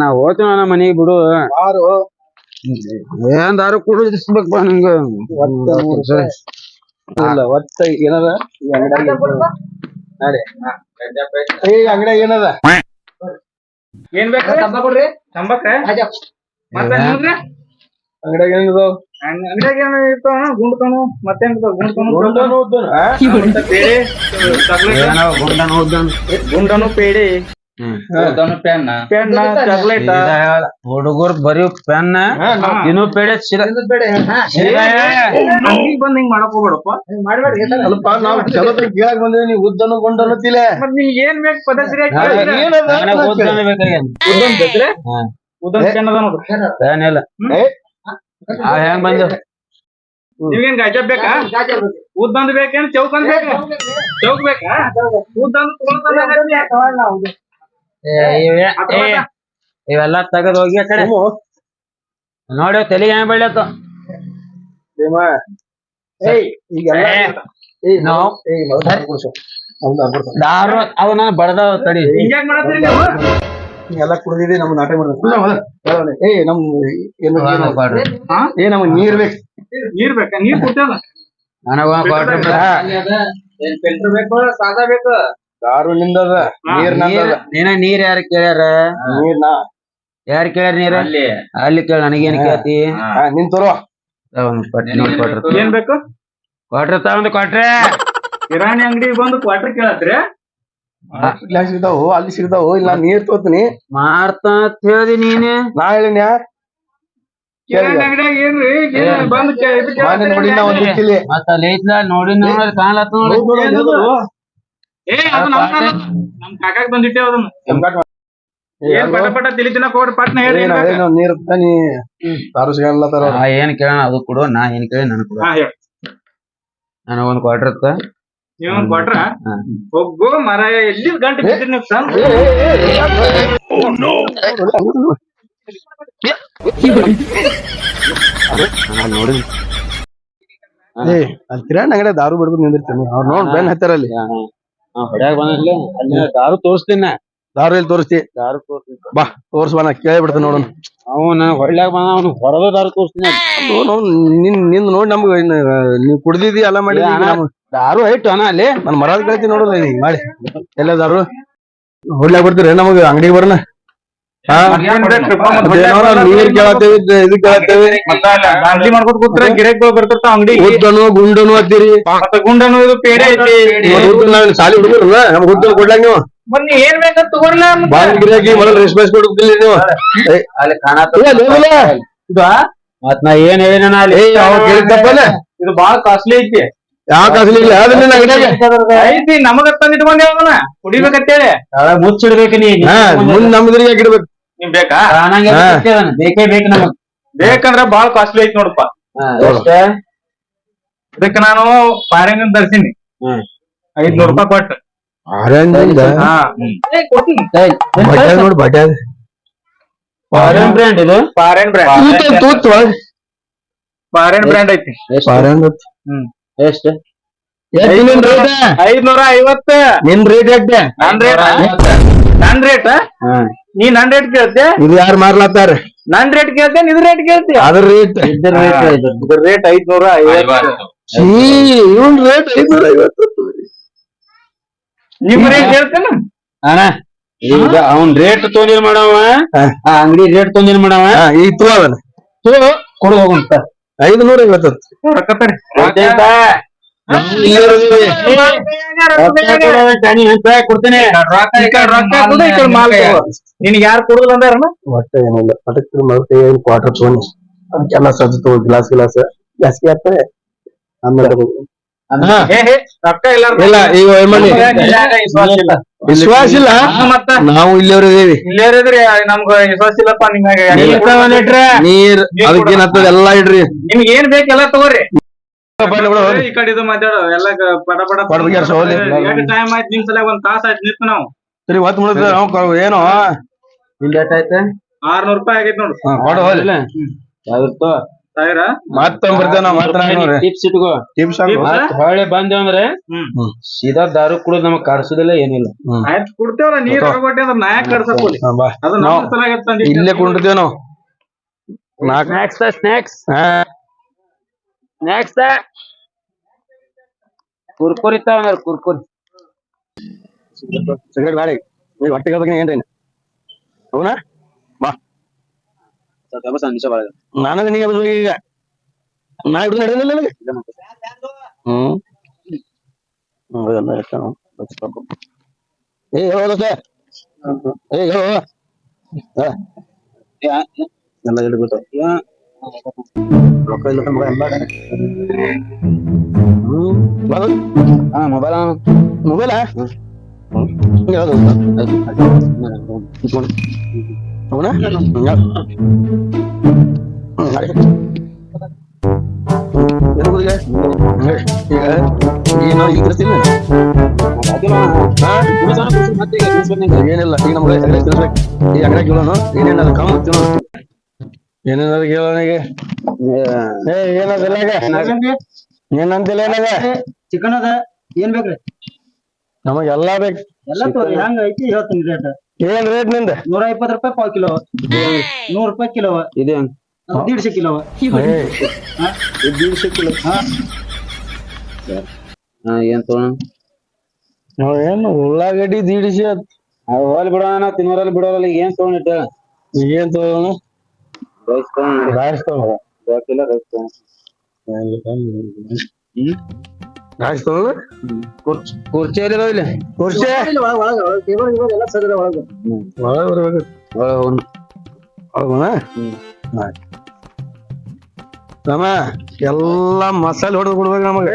ನಾ ಹೋಗ್ತೀವಿ ನಮ್ಮ ಮನೆಗೆ ಬಿಡು. ಯಾರು? ಏನ್ ದಾರು ಕುಡಿಸ್ಬೇಕಪ್ಪ ನಂಗ. ಇಲ್ಲ ಒಟ್ಟ ಏನದ? ಈ ಏನದ? ಏನ್ ಬೇಕು? ತಂಬ ಕೊಡ್ರಿ. ತಂಬಾಕ ಮತ್ತೆ ನಿಮ್ಗೆ ಅಂಗಡ್ಯಾಗ ಏನದ ಅಂಗಡಿಯಾಗ ಏನ ಇರ್ತಾವ ಗುಂಡ್ತಾನು ಮತ್ತೇನ್ ಗುಂಡ್ತಾನು ಗುಂಡನು ಗುಂಡನು ಪೇಡೆ. ಪೆನ್ ಚಾಕ್ಲೇಟ್ ಹುಡುಗರ್ ಬರೀ ಪೆನ್ ಇನ್ನು ಬೇಡ ಬಂದ್ ಹಿಂಗ್ ಮಾಡಕ್ ಹೋಗ್ಬೇಡಪ್ಪ. ಅಲ್ಪ ನಾವ್ ಚಲೋ ಕೇಳಕ್ ಬಂದಿವಿ ನೀ ಉದ್ದನು ಗುಂಡನು ತಿಲೆ. ನಿಮ್ಗೆ ಏನ್ ಬೇಕು ಪೆನ್ ಅದ? ಪೆನ್ ಹೆಂಗ್ ಬಂದು? ನಿಮ್ಗೇನ್ ಗಾಜಬ್ ಬೇಕಾ? ಉದ್ದಂದ್ ಬೇಕೇನ್ ಚೌಕಂದ್ ಬೇಕಾ? ಚೌಕ್ ಬೇಕಾ? ಉದ್ದಂದ್ ಇವೆಲ್ಲ ತೆಗದ್ ಹೋಗಿ ಆ ಕಡೆ. ನೋಡಿ ತಲೆಗೆ ಏನ್ ಆಗ್ಬಿಡ್ತು. ದಾರು ಅವನ ಬಡದ ತಡಿ. ಎಲ್ಲ ಕುಡ್ದಿದಿ ನಮ್ ನಾಟಕ ಮಾಡಿದ್ರು ಏ ನಮ್ ಏ ನಮ್ಗ್ ನೀರ್ ಬೇಕು. ನೀರ್ ಬೇಕಾ? ನೀರ್ ಕೊಟ್ಟಲ್ಲ ನನಗ ಫಿಲ್ಟರ್ ಬೇಕು ಸಾದಾ ಬೇಕು? ದಾರು ನಿಂದದ ನೀರ್ ನಂದದ ನೀನ ನೀರ್ ಯಾರು ಕೇಳ್ಯಾರ? ನೀರ್ ನಾ ಯಾರು ಕೇಳ್ಯಾರ ನೀರ? ಅಲ್ಲಿ. ಅಲ್ಲಿ ಕೇಳ ನನಗೇನ್ ಕೇಳ್ತಿ? ನಿಂತರು ನಿನ್ ತರೋ. ಏನ್ ಬೇಕು? ಕ್ವಾರ್ಟರ್ ತಗೊಂಡು ಕೊಟ್ರೆ ಕಿರಾಣಿ ಅಂಗಡಿ ಬಂದು ಕ್ವಾರ್ಟರ್ ಕೇಳತ್ರಿ. ಸಿಗ್ತಾವು ಅಲ್ಲಿ ಸಿಗ್ತಾವು ಇಲ್ಲ ನೀರ್ ತೋತೀನಿ. ಮಾರ್ತಾ ಅಂತ ಹೇಳ್ದಿ ನೀನೆ. ನಾ ಹೇಳಿನ ನೋಡಿ. ಏ ಅದು ನಮ್ ನಮ್ ಕಾಕಾಗ್ ಬಂದಿಟ್ಟೆ ಅದನ್ನ ಏನ್ ಪಟ ಪಟ ತಿಳಿ ತಿನ್ನಕ್ ಹೋಗ್ರಿ ಪಟ್ನ ಹೇಳಿ ಏನ್ ಬೇಕು? ನೀರ್ ನೀ ದಾರು ಸಿಗಲ್ಲ ತರ ಆ ಏನ್ ಕೇಳ ಅದು ಕೊಡು ನಾ ಏನ್ ಕೇಳಿ ನನ್ ಕೊಡು ಹಾ ಹೇಳಿ ನನಗ ಒಂದ್ ಕ್ವಾರ್ಟರ್ ಇತ್ತ ನೀವ್ ಕೊಟ್ರ ಹಾ. ಮರ ಎಲ್ಲಿ ಗಂಟೆ ಬಿದ್ದಿರಿ ನೀವು ಸಣ್ಣ ನೋಡಿ ಏ ಅಲ್ಲಿ ಕಿರಾಣಿ ಅಂಗಡಿ ದಾರು ಬಿಡ್ಬಿಟ್ಟು ನಿಂದಿರ್ತೀನಿ ಅವ್ರು ನೋಡ್ ಬೆನ್ ಹತ್ತಾರ ಅಲ್ಲಿ ಹೊಡ್ಯಾಗ ಬಂದಿಲ್ಲ ಅಲ್ಲಿ ದಾರು ತೋರಿಸ್ತೀನ ದಾರು ಇಲ್ಲಿ ತೋರಿಸ್ತಿ? ದಾರು ತೋರಿಸ್ತೀನಿ ಬಾ ತೋರ್ಸ್ ಬಾ ಕೇಳಿ ನೋಡೋನು ನೋಡೋಣ. ಅವನ ಹೊಳ್ಳಾಗ ಬಂದ ಅವ್ನು ಹೊರದ ದಾರು ತೋರಿಸ್ತೀನಿ ನಿನ್ ನಿಂದ್ ನೋಡಿ ನಮ್ಗ ನೀವ್ ಕುಡ್ದಿದಿ ಎಲ್ಲ ಮಾಡಿ ದಾರು ಐಟು ಅಣ್ಣ ಅಲ್ಲಿ. ನನ್ ಮರದ ಕೇಳ್ತಿ ನೋಡಲ್ಲ ಮಾಡಿ. ಎಲ್ಲ ದಾರು. ಹೊಡ್ಲಾಕ್ ಬರ್ತೀರಿ ನಮಗ ಅಂಗಡಿಗೆ ಬರೋಣ? ನೀರ್ ಕೇಳತ್ತೇವಿ ಇದು ಕೇಳತ್ತೇವಿ. ಮತ್ತ ದಾಂಧಲಿ ಮಾಡ್ಕೊತ ಕೂತ್ರ ಗಿರಾಕಿಗಳು ಬರ್ತಿರ್ತಾವ ಅಂಗಡಿಗೆ ಉದ್ದನು ಗುಂಡನು ಅತ್ತೀರಿ ಗುಂಡನು ಇದು ಪೇಡೆ ಐತಿ. ನಾವ್ ಸಾಲಿ ಹುಡುಗರಲ್ಲ ನಮ್ ಹುಡ್ಗನ್ ಕೊಡ್ಲಾಕ ನೀವು? ಮತ್ ಏನ್ ಬೇಕಂತ ತಗೋರ್ಲ ಬಾಲ್ ಗಿರಾಕಿ ಮೊದಲು ರೆಸ್ಪಾನ್ಸ್ ನೀವು. ಅಲ್ಲಿ ಲೇವಲ. ಮತ್ ನಾ ಏನ್ ಹೇಳಿನ ಅಲ್ಲಿ? ಇದು ಬಾಳ ಕಾಸ್ಟ್ಲಿ ಐತಿ. ಯಾಕೆ ಅಸಲಿಲ್ಲ ಅದು ನಿನ್ನ ಅಂಗಡಿಯಾಗ ಐತಿ ನಮಗ ತಂದ್ ಇಟ್ಕೊಂಡೆ ಅವನ. ಕುಡಿಬೇಕಂತೇಳಿ. ಮುಚ್ಚಿಡ್ಬೇಕು ನೀ. ಹಾ ಮುಂದ್ ನಮ್ದ್ರಿಗೆ ಇಡ್ಬೇಕು ನಿಮ್ ಬೇಕಾ? ಹಾ. ಅದನ್ನ. ಬೇಕೇ ಬೇಕು ನಮಗ್. ಬೇಕಂದ್ರ ಬಾಳ ಕಾಸ್ಟ್ಲಿ ಐತಿ ನೋಡಪ್ಪ. ಎಷ್ಟ? ಇದಕ್ಕ ನಾನು ಫಾರಿನ್ ತರ್ಸೀನಿ. ಹ್ಮ್. ಐದ್ನೂರ್ ರೂಪಾಯಿ ಕೊಟ್ಟು ಆರೆಂಜಿಂದ ಹಾ ಏ, ಕೊಡ್ತೀನಿ. ಏಯ್, ನೋಡಿ ಇದು? ಫಾರಿನ್ ಬ್ರ್ಯಾಂಡ್ ತೂತ್ ಒಳಗ್. ಫಾರಿನ್ ಬ್ರ್ಯಾಂಡ್ ಐತಿ. ಫಾರೆನ್ ಎಷ್ಟು ಎಷ್ಟ್? ನಿನ್ ಐದ್ನೂರ ಐವತ್ತ. ನಿನ್ ರೇಟ್ ಎಷ್ಟ್ ನನ್ ರೇಟ್ ನನ್ ರೇಟ್ ಹಾ. ನೀ ನನ್ ರೇಟ್ ಕೇಳ್ತೆ? ಇದು ಯಾರು ಮಾರ್ಲಾತಾರ ನನ್ ರೇಟ್ ಕೇಳ್ತೆ ನಿನ್ ರೇಟ್ ಕೇಳ್ತಿ? ಅದ್ರ ರೇಟ್ ಇದ್ರ ಇದು. ಇದ್ರ ರೇಟ್ ಐದ್ನೂರ ಐವತ್ತು. ಇವನ್ ರೇಟ್ ಐದ್ನೂರ ಐವತ್ತು ನಿಮ್ ರೇಟ್ ಹೇಳ್ತೇನ ಅಣ್ಣ ಈಗ ಅವ್ನ್ ರೇಟ್ ತೊಂದಿನ ಮಾಡವ. ಆ ಅಂಗಡಿ ರೇಟ್ ತೊಂದಿನ ಮಾಡವ? ಈ ಈಗ ತೂ ಅದನ್ನ. ಕೊಡು ಹೋಗುಂತ ಐದ್ನೂರ ಐವತ್ತು ರೊಕ್ಕತ್ತರಿ ಕೊಡ್ತೇನೆ. ನಿನಗ್ ಯಾರು ಕೊಡುದಿಲ್ಲ ಒಟ್ಟ ಏನಿಲ್ಲ. ಪಟಕ್ ಮರತೆ ಏನ್ ಕ್ವಾರ್ಟರ್ ತಗೊಂಡು. ಅದಕ್ಕೆಲ್ಲ ಸಜ್ಜು ತಗೋ ಗ್ಲಾಸ್ ಗ್ಲಾಸ್ ಜಾಸ್ತಿ ಆಗ್ತದೆ ಆಮೇಲೆ ರೊಕ್ಕ ಇಲ್ಲ ಇಲ್ಲ ಈಗ ಏನ್ ವಿಶ್ವಾಸ ಇಲ್ಲ? ವಿಶ್ವಾಸ ಇಲ್ಲ? ಹಾ, ಮತ್ತ? ನಾವು ಇಲ್ಲಿಯವ್ರ ಇದೀವಿ. ಇಲ್ಲೇ ಇರಿದ್ರಿ ನಮ್ಗ ವಿಶ್ವಾಸ ಇಲ್ಲಪ್ಪ ನಿಮ್ಗೆ ನೀರ್ ಅದಕ್ಕೇನ್ ಹತ್ತದ ಎಲ್ಲಾ ಇಡ್ರಿ. ನಿಮ್ಗೆ ಏನ್ ಬೇಕೆಲ್ಲ ತಗೋರಿ. ಈ ಕಡೆ ಇದು ಮಾತಾಡೋ ಎಲ್ಲ ಪಟ ಪಟ ಟೈಮ್ ಆಯ್ತು ನಿಮ್ ಸಲ ಒಂದ್ ತಾಸ ಆಯ್ತು ನಿಂತು ನಾವು. ಸರಿ ಹೊತ್ತು ಮುಳುಗ್ತದೆ ನಾವು ಏನೋ? ಇಲ್ಲಿ ಆರ್ನೂರ್ ರೂಪಾಯಿ ಆಗೈತೆ ನೋಡ್ರಿ ಹಾ, ಕೊಡು ಹೋಗ್ಲಿ ಯಾವ್ದಿತ್ತು ಸಾವಿರ? ಮತ್ತೊಂದ್ ಬರ್ತೇವ ನಾವ್ ಮಾತನಾಡಿ ಟಿಪ್ಸ್ ಇಟ್ಕೋ. ಟಿಪ್ಸ್ ಮತ್ತ್ ಹೊಳ್ಳಿ ಬಂದೇವಂದ್ರೆ ಹ್ಮ್. ಸೀದಾ ದಾರು ಕೂಡ ನಮಗ್ ಕರ್ಸುದಿಲ್ಲ ಏನಿಲ್ಲ. ಆಯ್ತು ಕೊಡ್ತೇವಲ್ಲ ನೀರ್ ಕೊಟ್ಟೆ ಅದ್ರ ನಾಯಕ್ ಅದು ನಮ್ಮ ನಾವ್ ಸಲಾಗಿ ಇಲ್ಲೇ ಕುಂಡಿರ್ತೇವ್ ನಾವು. ನಾಕ್ snacks snacks snacks Kurkure Kurkure. Cigarette ಈಗ ಹೋಗ್ಬೇಕು ಏನ್ರಿ? ಅವನ? ನಾನು ನಿನಗೆ ಬಸ್ಬೇಕು ಈಗ? ನಾ ಹಿಡಿದು ನಡೆದಿಲ್ಲ ನನಗೆ? ಹ್ಮ್. ಏ ಹೇಳೋ ದೋಸ್ತ. ಏ ಹೇಳೋ. ಎಲ್ಲ ಹಿಡಿದ್ಬಿಟ್ಟು. ರೊಕ್ಕ ಇಲ್ಲ ಮಗ ಎಲ್ಲ ಮೊಬೈಲ್. ಹಾ ಮೊಬೈಲ್ ಮೊಬೈಲಾ ಅವನ ಈಗ ಏನು ಈಗ ತಿರ್ಸ್ತೀನಿ ಏನಿಲ್ಲ ಈಗ ನಮ್ಗೆ ಅಂಗಡಿ ತಿರ್ಸ್ಬೇಕು ಈ ಅಂಗಡಿ ಕೇಳೋನು ಏನೇನಾದ್ರು ಕಮ್ಮಿ ತಿನ್ನೋ ಏನೇನಾದ್ರು ಕೇಳೋಣ ಈಗ ಏ ಏನದಿಲ್ಲ ಏನಂತಿಲ್ಲ ಏನಾಗ ಚಿಕನ್ ಅದ ಏನ್ ಬೇಕ್ರಿ ನಮಗ್ ಎಲ್ಲಾ ಬೇಕು ಎಲ್ಲಾ ತೋರಿ ಹಂಗ ಐತಿ ಹೇಳ್ತೀನಿ ರೇಟ್ ಏನ್ ರೇಟ್ನಿಂದ? ನೂರ ಇಪ್ಪತ್ತು ರೂಪಾಯಿ ಪಾವ್ ಕಿಲೋ. ನೂರ್ ರೂಪಾಯಿ ಕಿಲೋ. ಇದೆ ದೀಡ್ಸ ಕಿಲೋ. ದೀಡ್ಸ ಕಿಲೋ. ಹಾ. ಏನ್ ತಗೋಣ? ನಾವ್ ಏನು ಉಳ್ಳಾಗಡ್ಡಿ ದೀಡಿಸಿ ಹೋಲ್ ಬಿಡೋಣ ತಿನ್ನೋರಲ್ಲಿ ಬಿಡೋರಲ್ಲಿ ಏನ್ ತಗೊಂಡಿಟ್ಟ ಏನ್ ತಗೋಣ ರೈಸ್ ತಗೊಂಡ್ ರೈಸ್ ತಗೋ ಕಿಲೋ ರೈಸ್ ತಗೊಂಡ್ ರಾಯ್ಸ್ ತಗೋ ಕುರ್ಚಿ? ಎಲ್ಲಿ ಇಲ್ಲಿ ಕುರ್ಚಿ ಒಳಗ. ಗಿಬಲ್ ಎಲ್ಲ ಬರ್ಬೇಕು ಮಸಾಲೆ ಹೊಡೆದು ಕೊಡ್ಬೇಕು ನಮಗೆ.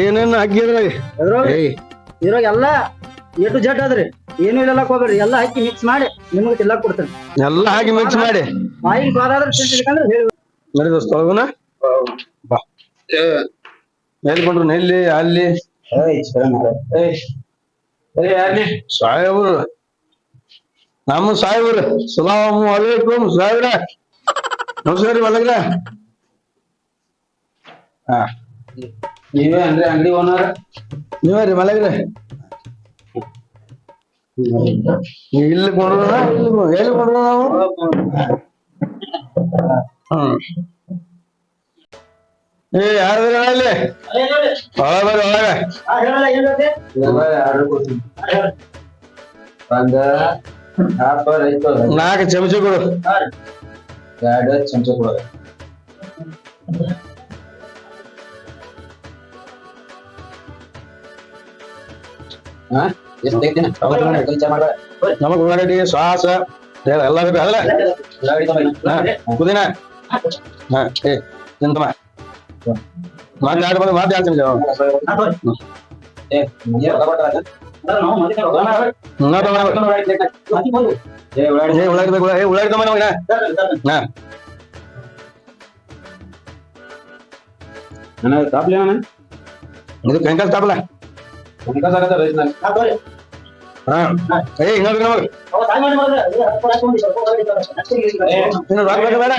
ಏನೇನು ಹಾಕಿದ್ರಿ ಇದ್ರಾಗ? ಎಲ್ಲ ಎ ಟು ಜೆಡ್ ಅದ್ರಿ ಏನು ಇಲ್ಲ ಹೋಗ್ಬೇಡ್ರಿ. ಎಲ್ಲ ಹಾಕಿ ಮಿಕ್ಸ್ ಮಾಡಿ ನಿಮಗೆ ತಿಲ್ಲ ಕೊಡ್ತೇನೆ. ಎಲ್ಲ ಹಾಕಿ ಮಿಕ್ಸ್ ಮಾಡಿ. ಬಾಯಿಗೆ ತಿನ್ಬೇಕಂದ್ರೆ ಹೇಳಿ. ನಡಿ ದೋಸ್ತ ಬಾ. ಎಲ್ಲಿ ಕೊಂಡ್ರು ನೆಲ್ಲಿ ಅಲ್ಲಿ? ಸಾಹೇಬ್ರು. ನಮ್ಮ ಸಾಹೇಬ್ರು. ಸಲಾಮ್ ಅಲೈಕುಮ್ ಸಾಹೇಬ್ರ. ನಮಸ್ಕಾರ ರೀ ಮಲಗ್ರ ಹಾ. ನೀವೇ ಅಂದ್ರೆ ಅಂಗಡಿ ಓನರ್? ನೀವೇ ರೀ ಮಲಗ್ರ ಇಲ್ಲಿ ಕೊಂಡ್ರ ಎಲ್ಲಿ ಕೊಂಡ್ರ ನಾವು? ಹ್ಮ್. ಏ ಯಾರ್ದ್ರ ಅಲ್ಲಿ ಒಳ ಬರ್ರಿ ಒಳಗ ಒಂದ ಹಾಫ್ ರೈಸ್ ನಾಲ್ಕು ಚಮಚ ಕೊಡು. ಎರಡು ಚಮಚ ಕೊಡು. ನಮಗ್ ಉಳ್ಳಾಗಡ್ಡಿ ಶ್ವಾಸ ಎಲ್ಲ ಹಾ, ಪುದೀನ ಹಾ ಏ ನಿಂತಮ್ಮ ಮಾತು ಎರಡು ಬಂದು ಮಾತು ಹೇಳ್ತೀನಿ ಹಾ, ತೋರಿ. ಅಲ್ಲ, ನಾವು ಮಂದಿ ಕಡೆ ಹೋಗೋಣ. ಹಾಕಿ ಬಂದು. ಏ ಉಳ್ಳಾಗಡ್ಡಿ ಏ ಉಳ್ಳಾಗಡ್ಡಿ ತಮ್ಮ ನಮಗ. ಹಾ. ನನಗೆ ಕಾಪ್ಲಿ ಅಣ್ಣ? ಇದು ಕೆಂಕಲ್ ತಾಪಲ ಹಾ, ತೋರಿ. ಹಾ. ಏ ಇನ್ನೊಂದು ಬೇಡ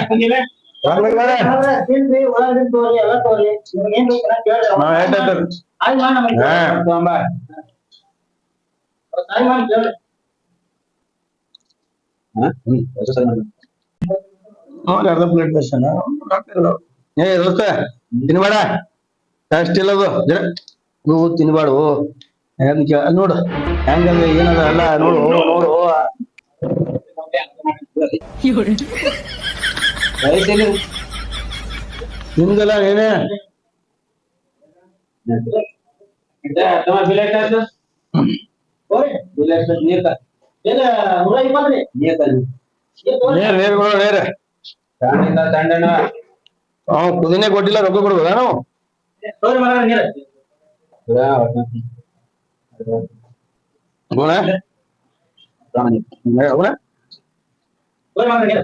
ಅರ್ಧ ಪ್ಲೇಟ್ ದರ್ಶನ ಏ, ದೋಸ್ತ, ತಿನ್ಬೇಡ. ಅಷ್ಟ್ ಇಲ್ಲದು. ನೀವು ತಿನ್ಬೇಡು. ನೋಡು. ಹೆಂಗಂದ್ರೆ ಏನದ ಅಲ್ಲ ನೋಡು. ನೋಡು. ನಿಮ್ದೆಲ್ಲ ಏನೇ ತೋರಿ. ಏನ, ನೂರ ಇಪ್ಪತ್ತು ರೀ. ಏ, ತೋರಿ. ನೇರ್ ನೇರ್ ಕೊಡು ನೇರ್ ಅವ್ ಕುದಿನೇ ಕೊಟ್ಟಿಲ್ಲ ರೊಕ್ಕ ಕೊಡ್ಬೋದಾ ನಾವು ತೋರಿ ಮಗ ನೀರು. ಗುಣ ಗುಣ ತೋರಿ ಮಗ ನೀರು.